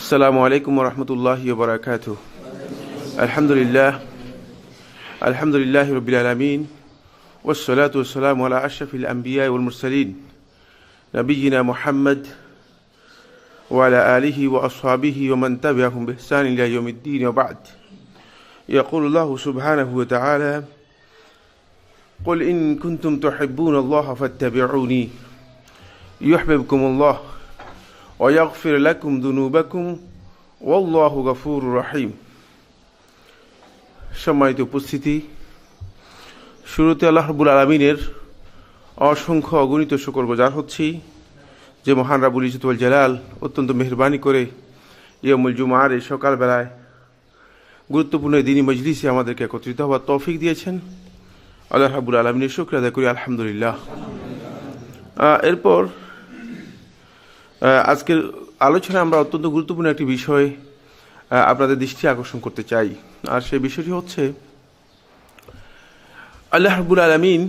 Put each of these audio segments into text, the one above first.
السلام عليكم ورحمة الله وبركاته. الحمد لله الحمد لله رب العالمين والصلاة والسلام على أشرف الأنبياء والمرسلين نبينا محمد وعلى آله وأصحابه ومن تبعهم بإحسان إلى يوم الدين وبعد. يقول الله سبحانه وتعالى قل إن كنتم تحبون الله فاتبعوني يحببكم الله ওয়াকফির লাকুম দুনুবাকুম ওল্লাহ গাফুর রাহিম সম্মানিত উপস্থিতি, শুরুতে আল্লাহবুল আলমিনের অসংখ্য অগণিত শুকর গোজার হচ্ছি, যে মহান রাবুল ইজতুল জালাল অত্যন্ত মেহরবানি করে ইয়মুল জুমার এই সকালবেলায় গুরুত্বপূর্ণ দিনী মজলিসে আমাদেরকে একত্রিত হওয়ার তৌফিক দিয়েছেন। আল্লাহ হাবুল আলমিনের শুক্র আদায় করি, আলহামদুলিল্লাহ। এরপর আজকের আলোচনায় আমরা অত্যন্ত গুরুত্বপূর্ণ একটি বিষয় আপনাদের দৃষ্টি আকর্ষণ করতে চাই। আর সেই বিষয়টি হচ্ছে, আল্লাহ রাবুল আলমিন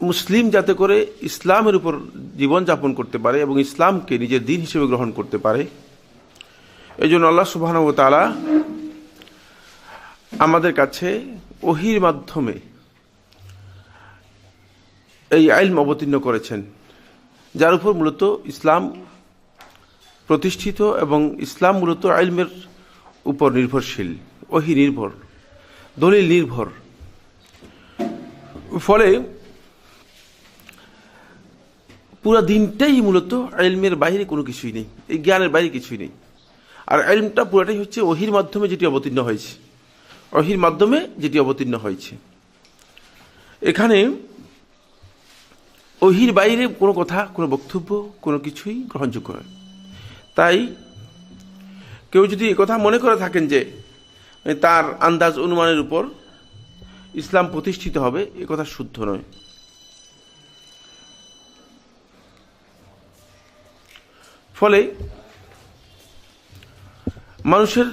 মুসলিম যাতে করে ইসলামের উপর জীবনযাপন করতে পারে এবং ইসলামকে নিজের দিন হিসেবে গ্রহণ করতে পারে এই জন্য আল্লাহ সুবাহ তালা আমাদের কাছে ওহির মাধ্যমে এই আইলম অবতীর্ণ করেছেন। যার উপর মূলত ইসলাম প্রতিষ্ঠিত এবং ইসলাম মূলত আইলমের উপর নির্ভরশীল, ওহি নির্ভর, দলিল নির্ভর। ফলে পুরো দিনটাই মূলত আইলমের বাইরে কোনো কিছুই নেই, এই জ্ঞানের বাইরে কিছুই নেই। আর আইলমটা পুরোটাই হচ্ছে ওহির মাধ্যমে যেটি অবতীর্ণ হয়েছে, ওহির মাধ্যমে যেটি অবতীর্ণ হয়েছে। এখানে ওহির বাইরে কোনো কথা, কোনো বক্তব্য, কোনো কিছুই গ্রহণযোগ্য নয়। তাই কেউ যদি কথা মনে করে থাকেন যে তার আন্দাজ অনুমানের উপর ইসলাম প্রতিষ্ঠিত হবে, এ কথা শুদ্ধ নয়। ফলে মানুষের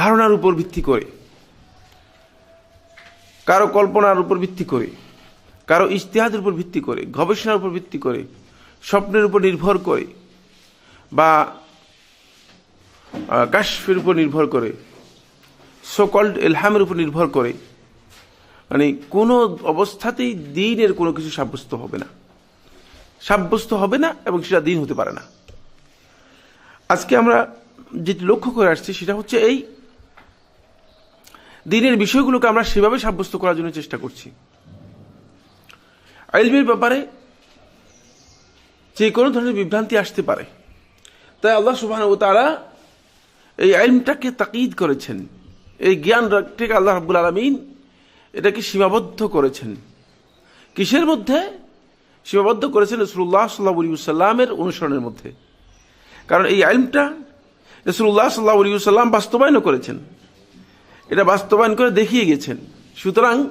ধারণার উপর ভিত্তি করে, কারও কল্পনার উপর ভিত্তি করে কারও ইশতেহাদের উপর ভিত্তি করে, গবেষণার উপর ভিত্তি করে, স্বপ্নের উপর নির্ভর করে, বা কাশফের উপর নির্ভর করে সোকল্ড এলহামের উপর নির্ভর করে মানে কোনো অবস্থাতেই দিনের কোনো কিছু সাব্যস্ত হবে না। সাব্যস্ত হবে না এবং সেটা দিন হতে পারে না। আজকে আমরা যেটি লক্ষ্য করে আসছি সেটা হচ্ছে এই দিনের বিষয়গুলোকে আমরা সেভাবে সাব্যস্ত করার জন্য চেষ্টা করছি। আইলমের ব্যাপারে যে কোনো ধরনের বিভ্রান্তি আসতে পারে। তাই আল্লাহ সুবাহ তারা এই আইলমটাকে তাকিদ করেছেন। এই জ্ঞান থেকে আল্লাহ রাব্বুল আলমিন এটাকে সীমাবদ্ধ করেছেন। কিসের মধ্যে? সীমাবদ্ধ করেছেন রসুল্লাহ সাল্লাহ সাল্লামের অনুসরণের মধ্যে। কারণ এই আইলমটা রসুল্লাহ সাল্লাহ সাল্লাম বাস্তবায়নও করেছেন। এটা বাস্তবায়ন করে দেখিয়ে গেছেন। সুতরাং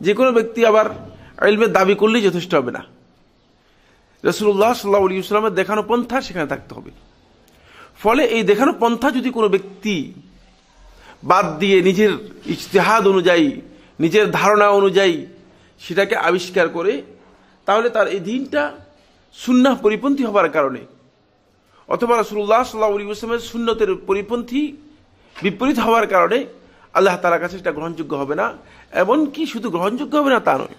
যে কোনো ব্যক্তি আবার আইলমের দাবি করলেই যথেষ্ট হবে না। রসুল্লাহ সাল্লাহ আলী ইসলামের দেখানো পন্থা সেখানে থাকতে হবে। ফলে এই দেখানো পন্থা যদি কোনো ব্যক্তি বাদ দিয়ে নিজের ইজতেহাদ অনুযায়ী, নিজের ধারণা অনুযায়ী সেটাকে আবিষ্কার করে, তাহলে তার এই দিনটা সুন্নাহ পরিপন্থী হবার কারণে অথবা রসুল্লাহ সাল্লাহ আলী ইসলামের সুন্নতের পরিপন্থী বিপরীত হওয়ার কারণে আল্লাহ তালার কাছে সেটা গ্রহণযোগ্য হবে না। এমনকি শুধু গ্রহণযোগ্য হবে না তা নয়।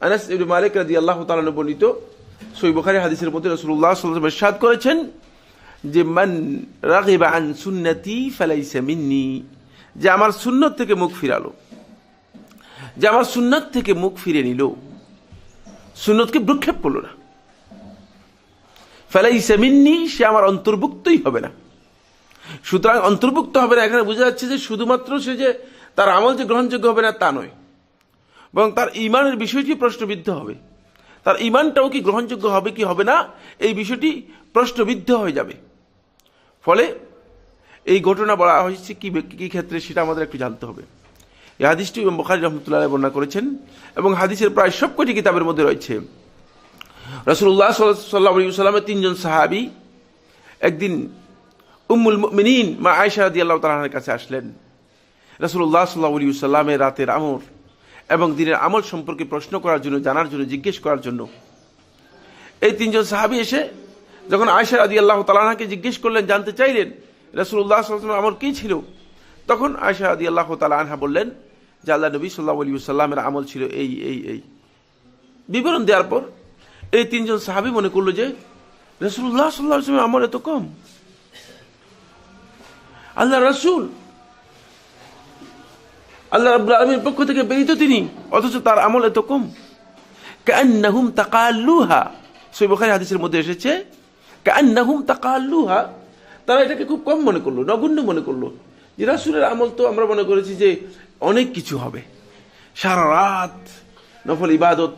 আনাস ইবনে মালিক রাদি আল্লাহ তাআলা বর্ণিত সই বুখারী হাদিসের মধ্যে আলাইহি ওয়াসাল্লাম ইরশাদ করেছেন যে, মান রাগিবা আন সুন্নতি ফালাইসা মিন্নি। যে, আমার সুন্নত থেকে মুখ ফিরালো। যে, আমার সুন্নত থেকে মুখ ফিরে নিল। সুন্নতকে ভ্রুক্ষেপ করল না। ফালাইসা মিন্নি, সে আমার অন্তর্ভুক্তই হবে না। সুতরাং অন্তর্ভুক্ত হবে না, এখানে বোঝা যাচ্ছে যে, শুধুমাত্র সে যে, তার আমল যে গ্রহণযোগ্য হবে না, তা নয়। এবং তার ইমানের বিষয়টি প্রশ্নবিদ্ধ হবে। তার ইমানটাও কি গ্রহণযোগ্য হবে কি হবে না, এই বিষয়টি প্রশ্নবিদ্ধ হয়ে যাবে। ফলে এই ঘটনা বলা হয়েছে কি কি ক্ষেত্রে সেটা আমাদের একটু জানতে হবে। এই হাদিসটি ইমাম বখারি রহমতুল্লাহ বর্ণনা করেছেন এবং হাদিসের প্রায় সবকটি কিতাবের মধ্যে রয়েছে। রসুল্লাহ সাল্লাহ সাল্লামের তিনজন সাহাবি একদিন উম্মুল মিনীন মা আয়সা রাদি আল্লাহ তালাহের কাছে আসলেন। রসুল্লাহ সাল্লাহ সাল্লামের রাতের আমর। এবং দিনের আমল সম্পর্কে প্রশ্ন করার জন্য, জানার জন্য, জিজ্ঞেস করার জন্য। এই তিনজন সাহাবি এসে যখন আয়সা আদি আল্লাহ তালাহাকে জিজ্ঞেস করলেন, জানতে চাইলেন রসুল্লাহ সাল্লাম আমল কি ছিল? তখন আয়সা আদি আল্লাহ তালা আনহা বললেন যে আল্লাহ নবী সাল্লাহ আলী সাল্লামের আমল ছিল এই এই এই। বিবরণ দেওয়ার পর এই তিনজন সাহাবি মনে করল যে রসুল্লাহ সাল্লাহ আমল এত কম। আল্লাহ রসুল আল্লাহ রাব্বুল আলমীর পক্ষ থেকে প্রেরিত তিনি, অথচ তার আমল এত কম। কান্নাহুম তাকাল্লুহা। সই বখারি হাদিসের মধ্যে এসেছে কান্নাহুম তাকাল্লুহা। তারা এটাকে খুব কম মনে করল, নগণ্য মনে করল। যে রাসুলের আমল তো আমরা মনে করেছি যে অনেক কিছু হবে। সারা রাত নফল ইবাদত,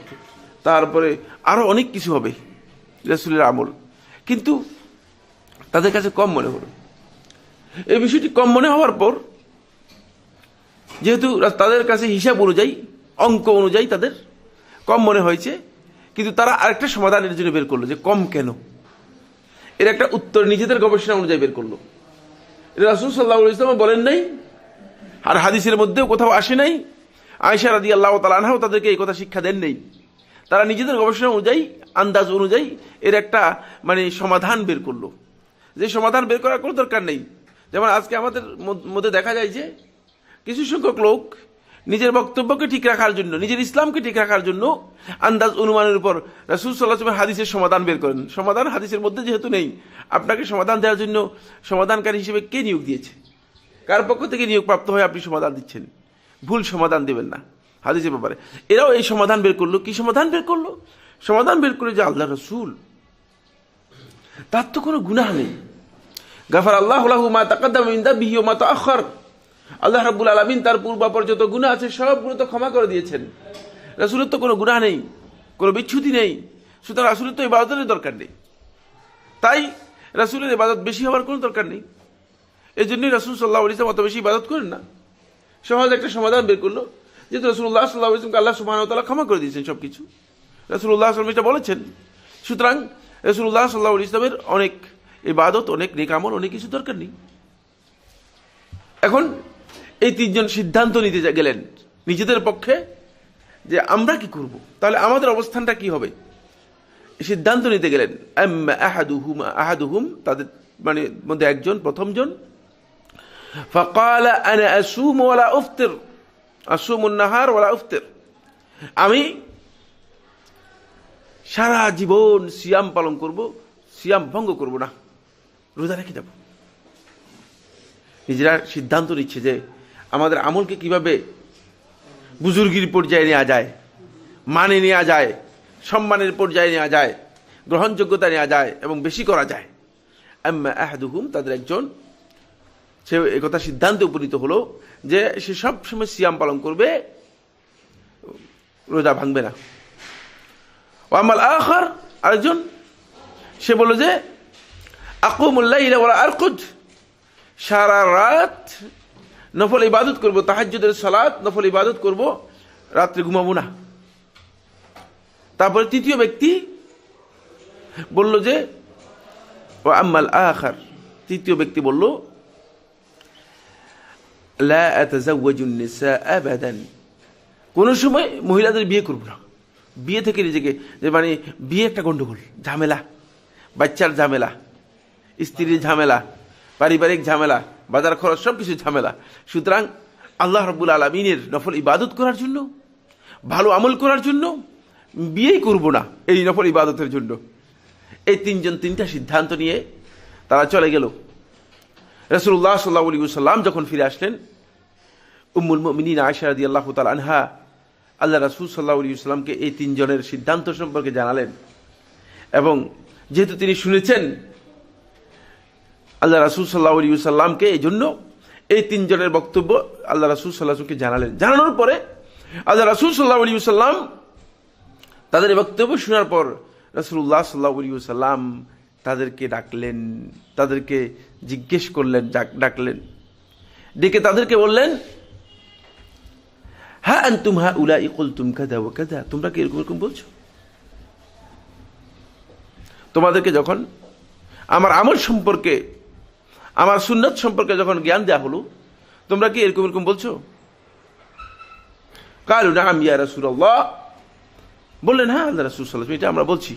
তারপরে আরও অনেক কিছু হবে রাসুলের আমল। কিন্তু তাদের কাছে কম মনে হলো। এই বিষয়টি কম মনে হওয়ার পর যেহেতু তাদের কাছে হিসাব অনুযায়ী, অঙ্ক অনুযায়ী তাদের কম মনে হয়েছে, কিন্তু তারা আরেকটা সমাধান এর জন্য বের করল, যে কম কেন? এর একটা উত্তর নিজেদের গবেষণা অনুযায়ী বের করল। রাসুল সাল্লাহ ইসলাম বলেন নাই, আর হাদিসের মধ্যেও কোথাও আসে নাই। আয়সা রাদি আল্লাহ তালানহাও তাদেরকে এই কথা শিক্ষা দেন নেই। তারা নিজেদের গবেষণা অনুযায়ী, আন্দাজ অনুযায়ী এর একটা মানে সমাধান বের করল। যে সমাধান বের করার কোনো দরকার নেই। যেমন আজকে আমাদের মধ্যে দেখা যায় যে কিছু সংখ্যক লোক নিজের বক্তব্যকে ঠিক রাখার জন্য, নিজের ইসলামকে ঠিক রাখার জন্য আন্দাজ অনুমানের উপর রাসুল সাল্লাহ হাদিসের সমাধান বের করেন। সমাধান হাদিসের মধ্যে যেহেতু নেই, আপনাকে সমাধান দেওয়ার জন্য সমাধানকারী হিসেবে কে নিয়োগ দিয়েছে? কার পক্ষ থেকে নিয়োগ প্রাপ্ত হয়ে আপনি সমাধান দিচ্ছেন? ভুল সমাধান দেবেন না হাদিসের ব্যাপারে। এরাও এই সমাধান বের করল। কি সমাধান বের করল? সমাধান বের করে যে আল্লাহ রসুল। তার তো কোনো গুনাহ নেই। গাফার আল্লাহ মা তাকাদ্দাম ইন্দা বিহি মা তো আখর আল্লাহ রাব্বুল আলমিন তার পূর্বাপর যত গুণা আছে সবগুলো তো ক্ষমা করে দিয়েছেন। রাসুলের তো কোনো গুণা নেই, কোনো বিচ্ছুতি নেই। সুতরাং রাসুলের তো ইবাদতের দরকার নেই। তাই রাসুলের ইবাদত বেশি হওয়ার কোনো দরকার নেই। এই জন্যই রাসুল সাল্লাহ ইসলাম অত বেশি ইবাদত করেন না। সহজ একটা সমাধান বের করল, যেহেতু রসুল্লাহ সাল্লাহ ইসলামকে আল্লাহ সুবাহতাল্লাহ ক্ষমা করে দিয়েছেন সব কিছু রসুল্লাহ আসলাম এটা বলেছেন। সুতরাং রসুল্লাহ সাল্লাহ ইসলামের অনেক ইবাদত, অনেক নেকামল অনেক কিছু দরকার নেই। এখন এই তিনজন সিদ্ধান্ত নিতে গেলেন। নিজেদের পক্ষে যে আমরা কি করব? তাহলে আমাদের অবস্থানটা কি হবে? সিদ্ধান্ত নিতে গেলেন। আহাদুহুম আহাদুহুম, তাদের মানে মধ্যে একজন, প্রথমজন। ফকালা আমি সারা জীবন সিয়াম পালন করব, সিয়াম ভঙ্গ করব না। রোজা রেখে যাব। নিজেরা সিদ্ধান্ত নিচ্ছে যে আমাদের আমলকে কীভাবে বুজুর্গির পর্যায়ে নেওয়া যায় মানে নেওয়া যায়, সম্মানের পর্যায়ে নেওয়া যায়, গ্রহণযোগ্যতা নেওয়া যায় এবং বেশি করা যায়। আহাদুহুম, তাদের একজন, সে একথা সিদ্ধান্তে উপনীত হলো যে সে সব সময় সিয়াম পালন করবে, রোজা ভাঙবে না। ও আমাল আখার, আরেকজন, সে বলল যে আকুমুল্লাহ ইলা আরকুদ, সারা রাত নফল ইবাদত করব, তাহাজ্জুদের সালাত, নফল ইবাদত করব, রাত্রে ঘুমাবো না। তারপরে তৃতীয় ব্যক্তি বলল যে ও আম্মাল আখার। তৃতীয় ব্যক্তি বলল কোন সময় মহিলাদের বিয়ে করব না। বিয়ে থেকে নিজেকে, যে মানে বিয়ে একটা গন্ডগোল, ঝামেলা, বাচ্চার ঝামেলা, স্ত্রীর ঝামেলা পারিবারিক ঝামেলা, বাজার খরচ সব কিছু ঝামেলা। সুতরাং আল্লাহ রব্বুল আলমিনের নফল ইবাদত করার জন্য, ভালো আমল করার জন্য বিয়েই করব না এই নফল ইবাদতের জন্য। এই তিনজন তিনটা সিদ্ধান্ত নিয়ে তারা চলে গেল। রসুল্লাহ সাল্লাহ সাল্লাম যখন ফিরে আসলেন, উম্মুল মিনী আয়সারদি আল্লাহ তাল আনহা আল্লাহ রাসুল সাল্লাহ সাল্লামকে এই তিনজনের সিদ্ধান্ত সম্পর্কে জানালেন। এবং যেহেতু তিনি শুনেছেন আল্লাহ রাসুল সাল্লাহ সাল্লামকে এই জন্য এই তিনজনের বক্তব্য আল্লাহ রাসুল সাল্লাহকে জানালেন। জানানোর পরে আল্লাহ রাসুল সাল্লাহ সাল্লাম তাদের বক্তব্য শোনার পর রসুল্লাহ সাল্লাহ সাল্লাম তাদেরকে ডাকলেন, তাদেরকে জিজ্ঞেস করলেন ডাকলেন। ডেকে তাদেরকে বললেন হ্যাঁ আন্তুম হ্যাঁ উলা ইকুল তুম কাদা ও কাদা তোমরা কি এরকম এরকম বলছো? তোমাদেরকে যখন আমার আমল সম্পর্কে আমার সুন্নত সম্পর্কে যখন জ্ঞান দেওয়া হলো, তোমরা কি এরকম এরকম বলছো? কালু না আমি রাসুল্লাহ বললেন হ্যাঁ আল্লাহ রাসুল সাল্লাহ এটা আমরা বলছি।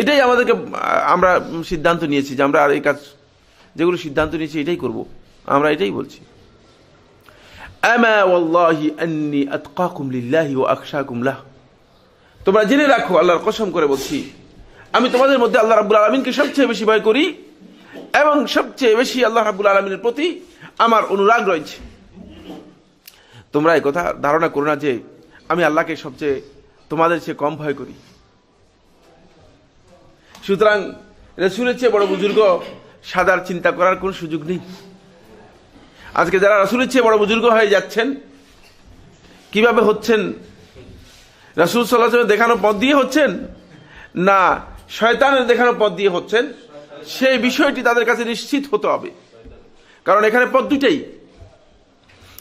এটাই আমাদেরকে আমরা সিদ্ধান্ত নিয়েছি যে আমরা আর এই কাজ, যেগুলো সিদ্ধান্ত নিয়েছি, এটাই করব। আমরা এটাই বলছি। তোমরা জেনে রাখো, আল্লাহর কসম করে বলছি, আমি তোমাদের মধ্যে আল্লাহ রাব্বুল আলমিনকে সবচেয়ে বেশি ভয় করি এবং সবচেয়ে বেশি আল্লাহ রাব্বুল আলমিনের প্রতি আমার অনুরাগ রয়েছে। তোমরা কথা ধারণা করো না যে আমি আল্লাহকে সবচেয়ে, তোমাদের চেয়ে কম ভয় করি। সুতরাং রসুলের চেয়ে বড় বুজুর্গ সাদার চিন্তা করার কোনো সুযোগ নেই। আজকে যারা রসুলের চেয়ে বড় বুজুর্গ হয়ে যাচ্ছেন, কীভাবে হচ্ছেন? রাসুল সাল্লাহ দেখানো পথ দিয়ে হচ্ছেন? না, শয়তানের দেখানো পথ দিয়ে হচ্ছেন? সেই বিষয়টি তাদের কাছে নিশ্চিত হতে হবে। কারণ এখানে পথ দুটাই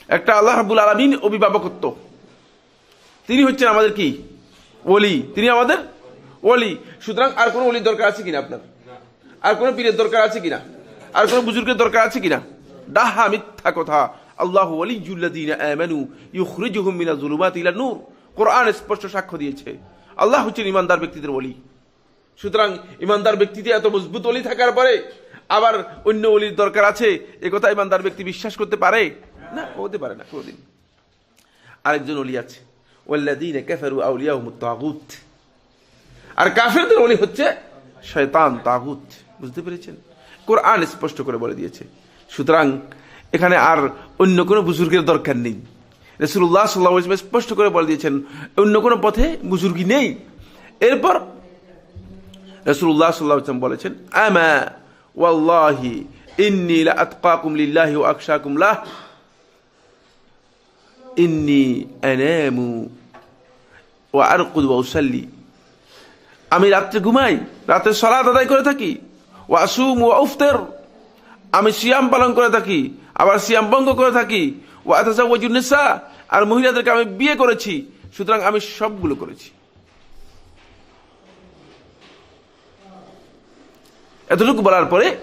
একটা আল্লাহ রাবুল আলমিন অভিভাবকত্ব। তিনি হচ্ছেন আমাদের কি? ওলি। তিনি আমাদের ওলি। সুতরাং আর কোনো ওলির দরকার আছে কিনা আপনার? আর কোনো পীরের দরকার আছে কিনা? আর কোনো বুজুর্গের দরকার আছে কিনা? ডাহা মিথ্যা কথা। আল্লাহ আমানু ইউখরিজুহুম মিনাজ যুলুমাতি ইলা নূর কোরআন স্পষ্ট সাক্ষ্য দিয়েছে। আল্লাহ হচ্ছেন ইমানদার ব্যক্তিদের ওলি। সুতরাং ইমানদার ব্যক্তিতে এত মজবুত অলি থাকার পরে আবার অন্য অলির দরকার আছে, এ কথা ইমানদার ব্যক্তি বিশ্বাস করতে পারে? না, হতে পারে না, কোনোদিন। আরেকজন অলি আছে, ওয়াল্লাযীনা কাফারু আউলিয়াহুমুত তাগুত আর কাফেরদের ওলি হচ্ছে শয়তান, তাগুত। বুঝতে পেরেছেন? কোরআন স্পষ্ট করে বলে দিয়েছে। সুতরাং এখানে আর অন্য কোনো বুজুর্গের দরকার নেই। রসুল্লাহ সাল্লাহ স্পষ্ট করে বলে দিয়েছেন, অন্য কোনো পথে বুজুর্গি নেই। এরপর রসুল্লাহ সাল্লাহ ইসলাম বলেছেন, আমা ওয়াল্লাহি ইন্নি আতকাকুম লিল্লাহি ওয়া আকশাকুম লাহ। ইন্নি আনামু ওয়া আরকুদ ওয়া আমি রাত্রে ঘুমাই, রাতে সলাত আদায় করে থাকি। ওয়াসুম ও উফতের। আমি সিয়াম পালন করে থাকি, আবার সিয়াম ভঙ্গ করে থাকি। ওয়াতাসা ওয়াজুন্নেসা আর মহিলাদেরকে আমি বিয়ে করেছি, সুতরাং আমি সবগুলো করেছি। এতটুকু বলার পরে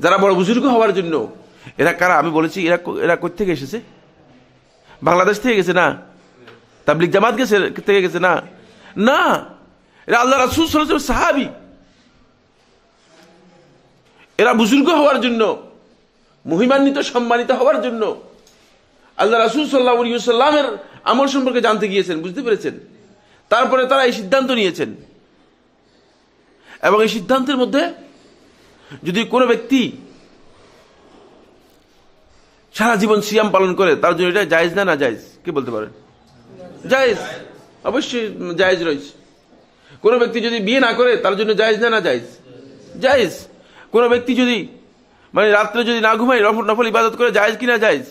যারা বড় বুজুর্গ হওয়ার জন্য, এরা কারা? আমি বলেছি, এরা এরা কোথেকে এসেছে? বাংলাদেশ থেকে গেছে না? তাবলিক জামাত গেছে, থেকে গেছে না? না। এরা আল্লাহ রাসুল সাল্লাল্লাহু সাহাবি। এরা বুজুর্গ হওয়ার জন্য, মহিমান্বিত, সম্মানিত হওয়ার জন্য আল্লাহ রাসুল সাল্লাহ সাল্লামের আমল সম্পর্কে জানতে গিয়েছেন, বুঝতে পেরেছেন? তারপরে তারা এই সিদ্ধান্ত নিয়েছেন। এবং এই সিদ্ধান্তের মধ্যে যদি কোনো ব্যক্তি সারা জীবন সিয়াম পালন করে, তার জন্য এটা জায়েজ না না জায়েজ? কি বলতে পারেন? জায়েজ। অবশ্যই জায়েজ রয়েছে। কোনো ব্যক্তি যদি বিয়ে না করে, তার জন্য জায়েজ না না জায়েজ? জায়েজ। কোনো ব্যক্তি যদি মানে রাত্রে যদি না ঘুমায় নফল ইবাদত করে, জায়েজ কিনা জায়েজ?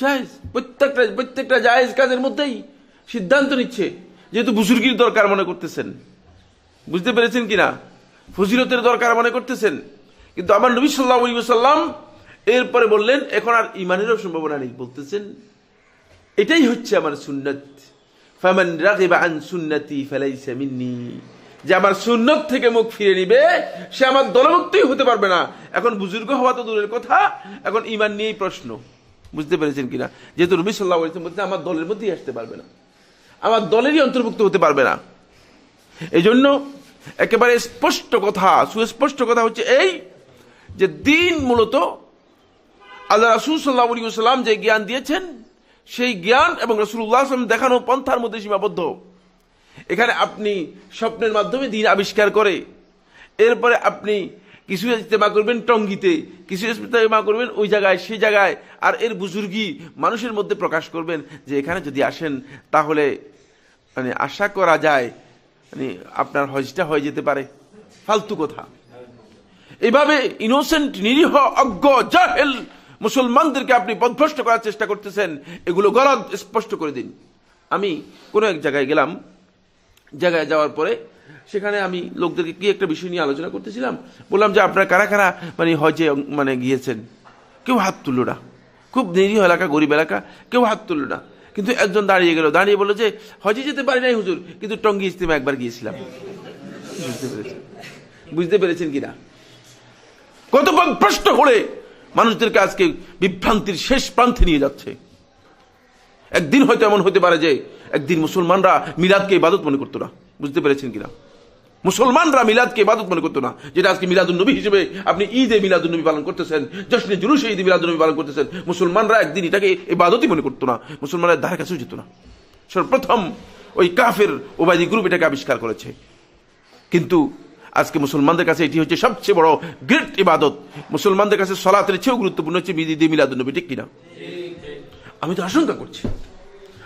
জায়েজ। প্রত্যেকটা প্রত্যেকটা জায়েজ কাজের মধ্যেই সিদ্ধান্ত নিচ্ছে। যেহেতু বুজুর্গির দরকার মনে করতেছেন। বুঝতে পেরেছেন কিনা? ফজিলতের দরকার মনে করতেছেন। কিন্তু আমার নবী সাল্লাহ সাল্লাম এরপরে বললেন, এখন আর ইমানেরও সম্ভাবনা নেই বলতেছেন। এটাই হচ্ছে আমার সুন্নত। ফামান রাগিবা আন সুন্নতি ফালাইসা মিন্নি। যে আমার সুন্নত থেকে মুখ ফিরে নিবে, সে আমার দলমুক্তই হতে পারবে না। এখন বুজুর্গ হওয়া তো দূরের কথা, এখন ইমান নিয়েই প্রশ্ন। বুঝতে পেরেছেন কিনা? যেহেতু নবী সাল্লাহ বলতে আমার দলের মধ্যেই আসতে পারবে না। আমার দলেরই অন্তর্ভুক্ত হতে পারবে না। এই জন্য একেবারে স্পষ্ট কথা, সুস্পষ্ট কথা হচ্ছে এই যে দিন মূলত আল্লাহ রাসুল সাল্লাহ সাল্লাম যে জ্ঞান দিয়েছেন, সেই জ্ঞান এবং রসুল্লাহ আসলাম দেখানো পন্থার মধ্যে সীমাবদ্ধ। এখানে আপনি স্বপ্নের মাধ্যমে দিন আবিষ্কার করে, এরপরে আপনি কিছু ইস্তেমা করবেন টঙ্গিতে, কিছু ইস্তেমা করবেন ওই জায়গায়, সেই জায়গায়, আর এর বুজুর্গি মানুষের মধ্যে প্রকাশ করবেন যে এখানে যদি আসেন, তাহলে মানে আশা করা যায় আপনার হজটা হয়ে যেতে পারে। ফালতু কথা। এভাবে ইনোসেন্ট নিরীহ, অজ্ঞ, জাহেল মুসলমানদেরকে আপনি পদভ্রষ্ট করার চেষ্টা করতেছেন, এগুলো গলদ, স্পষ্ট করে দিন। আমি কোনো এক জায়গায় গেলাম। জায়গায় যাওয়ার পরে সেখানে আমি লোকদেরকে কি একটা বিষয় নিয়ে আলোচনা করতেছিলাম। বললাম যে আপনারা কারা কারা মানে হজে মানে গিয়েছেন? কেউ হাত তুললো না। খুব নিরীহ এলাকা, গরিব এলাকা, কেউ হাত তুললো না। কিন্তু একজন দাঁড়িয়ে গেল, দাঁড়িয়ে বলল যে, হজে যেতে পারি নাই হুজুর, কিন্তু টঙ্গি ইস্তেমা একবার গিয়েছিলাম। বুঝতে পেরেছেন? বুঝতে পেরেছেন কিনা? কত প্রশ্ন করে মানুষদেরকে আজকে বিভ্রান্তির শেষ প্রান্তে নিয়ে যাচ্ছে। একদিন হয়তো এমন হতে পারে যে, একদিন মুসলমানরা মিলাদকে ইবাদত মনে করতো না। বুঝতে পেরেছেন কিনা? মুসলমানরা মিলাদকে ইবাদত মনে করতো না। যেটা আজকে মিলাদুল নবী হিসেবে আপনি ঈদে মিলাদুল নবী পালন করতেছেন, জশ্নে জুলুসে ঈদে মিলাদুল নবী পালন করতেছেন, মুসলমানরা একদিন এটাকে ইবাদতই মনে করতো না। মুসলমানরা ধারে কাছেও যেত না। সর্বপ্রথম ওই কাফের ওবায়দি গ্রুপ এটাকে আবিষ্কার করেছে। কিন্তু আজকে মুসলমানদের কাছে এটি হচ্ছে সবচেয়ে বড় গ্রেট ইবাদত। মুসলমানদের কাছে সলাতের চেয়েও গুরুত্বপূর্ণ হচ্ছে মিলাদুল নবী, ঠিক কিনা? আমি তো আশঙ্কা করছি।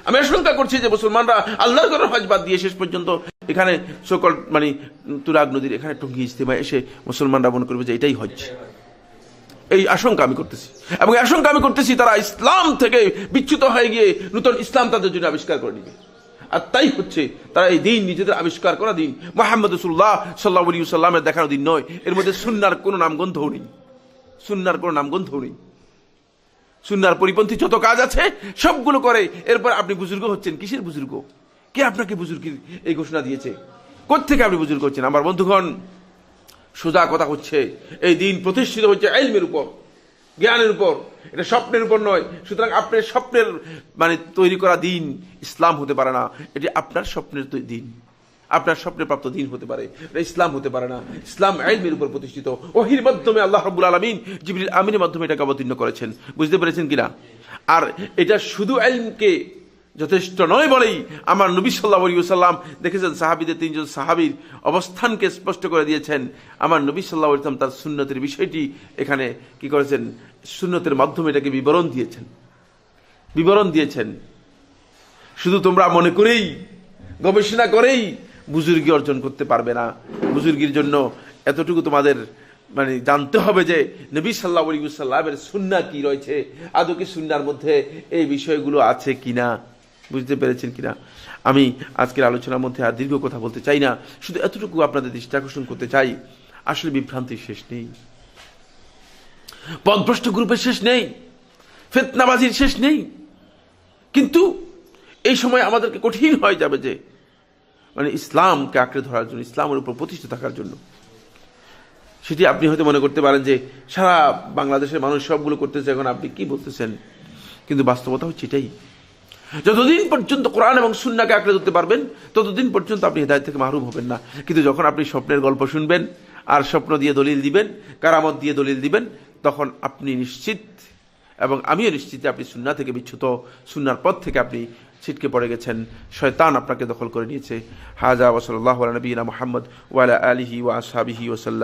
আমি আশঙ্কা করছি যে মুসলমানরা আল্লাহর ঘরের হজ বাদ দিয়ে শেষ পর্যন্ত এখানে সকল মানে তুরাগ নদীর এখানে টঙ্গি ইস্তেমায় এসে মুসলমানরা মনে করবে যে এটাই হজ। এই আশঙ্কা আমি করতেছি। এবং এই আশঙ্কা আমি করতেছি তারা ইসলাম থেকে বিচ্যুত হয়ে গিয়ে নতুন ইসলাম তাদের জন্য আবিষ্কার করে নিবে। আর তাই হচ্ছে তারা এই দিন নিজেদের আবিষ্কার করা দিন মোহাম্মদ রসুল্লাহ সাল্লাহ সাল্লামের দেখানো দিন নয়। এর মধ্যে সুন্নার কোনো নামগন্ধও নেই। সুন্নার কোনো নামগন্ধও নেই। সুন্নার পরিপন্থী যত কাজ আছে, সবগুলো করে। এরপর আপনি বুজুর্গ হচ্ছেন। কিসের বুজুর্গ? কে আপনাকে বুজুর্গের এই ঘোষণা দিয়েছে? কোথেকে আপনি বুজুর্গ হচ্ছেন? আমার বন্ধুগণ, সোজা কথা হচ্ছে, এই দিন প্রতিষ্ঠিত হচ্ছে এলমের উপর, জ্ঞানের উপর। এটা স্বপ্নের উপর নয়। সুতরাং আপনার স্বপ্নের মানে তৈরি করা দিন ইসলাম হতে পারে না। এটি আপনার স্বপ্নের দিন। আপনার স্বপ্নে প্রাপ্ত দিন হতে পারে ইসলাম হতে পারে না। ইসলাম এলমের উপর প্রতিষ্ঠিত। ওহির মাধ্যমে আল্লাহ রব্বুল আলমিন জিবরিল আমিনের মাধ্যমে এটাকে অবতীর্ণ করেছেন। বুঝতে পেরেছেন কিনা? আর এটা শুধু এলমকে যথেষ্ট নয় বলেই আমার নবী সাল্লাহ সাল্লাম দেখেছেন, সাহাবিদের তিনজন সাহাবির অবস্থানকে স্পষ্ট করে দিয়েছেন। আমার নবী সাল্লাহ ইসলাম তার সুন্নতের বিষয়টি এখানে কি করেছেন? সুন্নতের মাধ্যমে এটাকে বিবরণ দিয়েছেন। বিবরণ দিয়েছেন। শুধু তোমরা মনে করেই, গবেষণা করেই বুজুর্গি অর্জন করতে পারবে না। বুজুর্গির জন্য এতটুকু তোমাদের মানে জানতে হবে যে নবী সাল্লাহ সাল্লামের সুন্না কি রয়েছে, আদৌ কি সুন্নার মধ্যে এই বিষয়গুলো আছে কিনা, বুঝতে পেরেছেন কিনা? আমি আজকের আলোচনার মধ্যে আর দীর্ঘ কথা বলতে চাই না, শুধু এতটুকু আপনাদের দৃষ্টি আকর্ষণ করতে চাই, আসলে বিভ্রান্তির শেষ নেই। পদভ্রষ্ট গ্রুপের শেষ নেই, ফেতনাবাজির শেষ নেই। কিন্তু এই সময় আমাদেরকে কঠিন হয়ে যাবে যে মানে ইসলামকে আঁকড়ে ধরার জন্য, ইসলামের উপর প্রতিষ্ঠিত থাকার জন্য। সেটি আপনি হয়তো মনে করতে পারেন যে, সারা বাংলাদেশের মানুষ সবগুলো করতেছে, এখন আপনি কি বলতেছেন? কিন্তু বাস্তবতা হচ্ছে এটাই। যতদিন পর্যন্ত কোরআন এবং সুন্নাকে আঁকড়ে ধরতে পারবেন, ততদিন পর্যন্ত আপনি হেদায়ত থেকে মাহরুম হবেন না। কিন্তু যখন আপনি স্বপ্নের গল্প শুনবেন, আর স্বপ্ন দিয়ে দলিল দিবেন, কারামত দিয়ে দলিল দিবেন, তখন আপনি নিশ্চিত, এবং আমিও নিশ্চিত আপনি সুন্না থেকে বিচ্যুত সুন্নার পথ থেকে আপনি ছিটকে পড়ে গেছেন। শয়তান আপনাকে দখল করে নিয়েছে। হাজা ওসল্লাহ নবীনা মোহাম্মদ ওয়ালা আলিহি ওয়া আসহাবিহি ওসাল্লাম